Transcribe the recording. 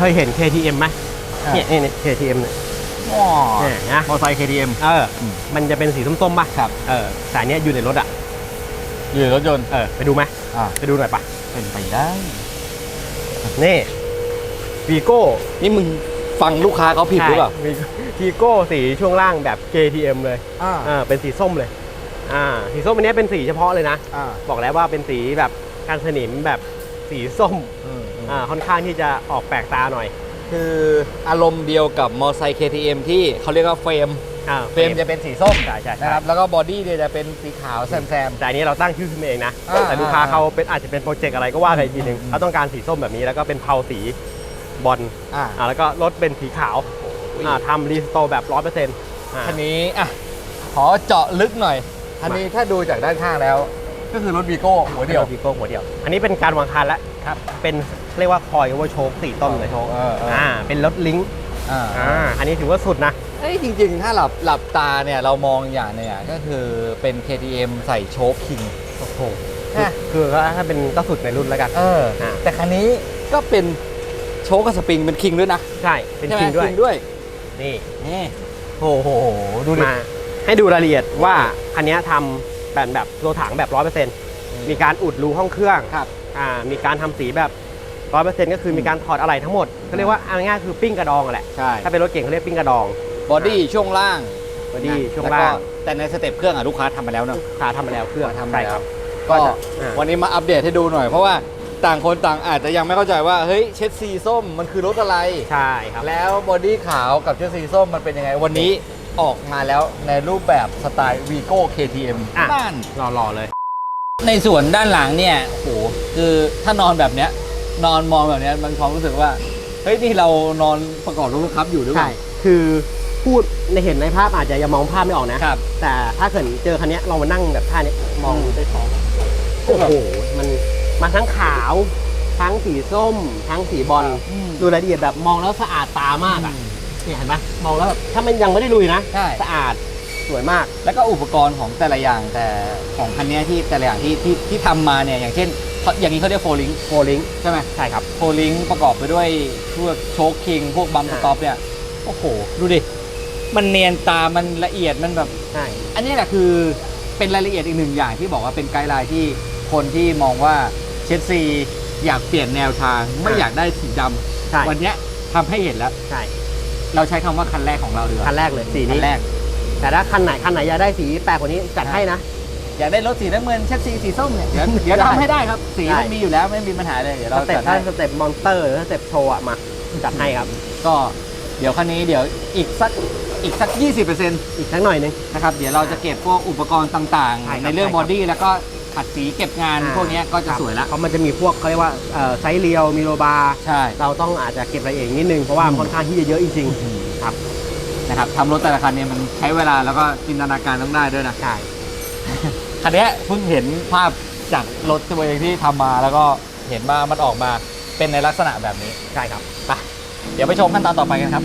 เคยเห็น KTM ไหมอ่าเนี่ยเนี่ย KTM เนี่ยว้าเนี่ยนะมอเตอร์ไซค์ KTM เอออ ม มันจะเป็นสีส้มๆป่ะครับ เออแต่อันเนี้ยอยู่ในรถอะ อยู่ในรถยนต์เออ ไปดูไหมอ่าไปดูหน่อยปะเป็นไปได้ นี่วีโก้นี่มึงฟังลูกค้าเขาผิดหรือเปล่าวีโก้สีช่วงล่างแบบ KTM เลยอ่าอ่าเป็นสีส้มเลย อ่า สีส้มอันเนี้ยเป็นสีเฉพาะเลยนะ อ่าบอกแล้วว่าเป็นสีแบบการสนิมแบบสีส้ม อืม อืมอ่าค่อนข้างที่จะออกแปลกตาหน่อย คืออารมณ์เดียวกับมอเตอร์ไซค์ KTM ที่เขาเรียกว่าเฟรมอ่าเฟรมจะเป็นสีส้มใช่ใช่ใช่นะครับแล้วก็บอดี้เนี่ยจะเป็นสีขาวแซม แต่อันนี้เราตั้งชื่อขึ้นมาเองนะ อ่าแต่ลูกค้าอ่า เขาเป็นอาจจะเป็นโปรเจกต์อะไรก็ว่ากันอีกทีหนึงอืมเขาต้องการสีส้มแบบนี้แล้วก็เป็นเพาสีบอลๆอ่า อ่าแล้วก็รถเป็นสีขาวอ่าทำรีสโตร์แบบร้อยเปอร์เซ็นต์ คันนี้อะขอเจาะลึกหน่อยคันนี้ถ้าดูจากด้านข้างแล้ว ก็คือรถวีโก้หัวเดียววีโก้หัวเดียว อันนี้เป็นการวางคันแล้ว ครับ เป็นเรียกว่าคอยโอเวอร์โชคสี่ต้นเลยเออเอออ่ อ่าเป็นรถลิงก์อ่าอ่าอันนี้ถือว่าสุดนะ เอ้ยจริงๆ ถ้าหลับหลับตาเนี่ยเรามองอย่างเนี่ยก็คือเป็น KTM ใส่โชคคิง โอ้โหอะ คือก็ถ้าเป็นก็สุดในรุ่นแล้วกัน เออ อ่าแต่คันนี้ก็เป็นโชคกับสปริงเป็นคิงด้วยนะใช่ เป็นใช่ไหมคิงด้วยคิงด้วยนี่ นี่โอ้โหดูดิ มาให้ดูรายละเอียดว่าคันนี้ทำแบบแบบตัวถังแบบร้อยเปอร์เซ็นต์มีการอุดรูห้องเครื่อง ครับ อ่ามีการทำสีแบบร้อยเปอร์เซ็นต์ก็คือมีการถอดอะไรทั้งหมดเขาเรียกว่าเอาง่ายๆคือปิ้งกระดองอะแหละใช่ ถ้าเป็นรถเก่งเขาเรียกปิ้งกระดองบอดี้ช่วงล่างบอดี้ช่วงแก็ล่างแต่ในสเต็ปเครื่องอะลูกค้าทำมาแล้วเนอะ ขาทำมาแล้วเครื่องทำมาใช่แล้ควรับ ก็ก็จะอ่า วันนี้มาอัปเดตให้ดูหน่อย เพราะว่าต่างคนต่างอาจจะยังไม่เข้าใจว่าเฮ้ยเช็ดสีส้มมันคือรถอะไร ใช่ครับ แล้วบอดี้ขาวกับเช็ดสีส้มมันเป็นยังไงวันนี้ออกมาแล้วในรูปแบบสไตล์ Vigo KTM อะ บ้านรอๆเลย ในส่วนด้านหลังเนี่ยโหคือถ้านอนแบบเนี้ย นอนมองแบบเนี้ยมันความรู้สึกว่าเฮ้ยนี่เรานอนประกอบรถบังคับอยู่หรือเปใช่ล่า คือพูดในเห็นในภาพอาจจะยังมองภาพไม่ออกนะครับ แต่ถ้าเกิดเจอคันเนี้ยลองมานั่งแบบท่าเนี้ยมองอืมด้วยท้องโอ้โหมันมันทั้งขาว ทั้งสีส้ม ทั้งสีบอลอืม ดูรายละเอียดแบบมองแล้วสะอาดตามากอะเนี่ยเห็นไหมมองแล้วแบบถ้ามันยังไม่ได้ลุยนะ ใช่ สะอาด สวยมาก แล้วก็อุปกรณ์ของแต่ละอย่างแต่ของคันเนี้ยที่แต่ละอย่างที่ที่ที่ทำมาเนี่ยอย่างเช่นเขาอย่างนี้เขาเรียกโฟลิงโฟลิงใช่ไหมใช่ครับโฟลิงประกอบไปด้วยพวกโชคคิง พวกบัมสอ่าต็อปเนี่ยโอ้โห ดูดิ มันเนียนตามันละเอียดมันแบบใช่อันนี้แหละคือเป็นรายละเอียดอีกหนึ่งอย่างที่บอกว่าเป็นไกด์ไลน์ที่คนที่มองว่าเชสซีอยากเปลี่ยนแนวทางไม่อยากได้สีดำใช่วันเนี้ยทำให้เห็นแล้วใช่เราใช้คำว่าคันแรกของเราดีกว่าคันแรกเลยสีคันี้นแรก แต่ถ้าคันไหนคันไหนอยากได้สีแปลกกว่านี้จัดให้นะ อยากได้รถสีน้ำเงินเชสซีสีส้มเนี่ยเดี๋ยวเดี๋ยวได้ทำให้ได้ครับ สีได้ มันมีอยู่แล้วไม่มีปัญหาเลยเดี๋ยวสเราเต็ปจัดถ้าให้สเต็ปมอนสเตอร์หรือสเต็ปโชว์อะมาจัดให้ครับ ก็เดี๋ยวคันนี้เดี๋ยวอีกสักอีกสัก 20%อีกสักหน่อยหนึง นะครับเดี๋ยวเราจะเก็บพวกอุปกรณ์ต่างใช่ครับๆ ในเรื่องใช่บครับอดี้แล้วก็ขัดสีเก็บงานอ่า พวกเนี้ยก็จะสวยละเพราะมันจะมีพวกเขาเรียกว่าเอ่อไซส์เรียวมีโลบาร์ใช่ เราต้องอาจจะเก็บรายละเอียดนิดนึงเพราะว่าอืมค่อนข้างที่จะเยอะจริงๆครับ นะครับทำรถแต่ละคันเนี่ยมันใช้เวลาแล้วก็จินตนาการต้องได้ด้วยนะใช่คันนี้เพิ่งเห็นภาพจากรถตัวเองที่ทำมาแล้วก็เห็นว่ามันออกมาเป็นในลักษณะแบบนี้ใช่ครับไปเดี๋ยวไปชมขั้นตอนต่อไปกันครับ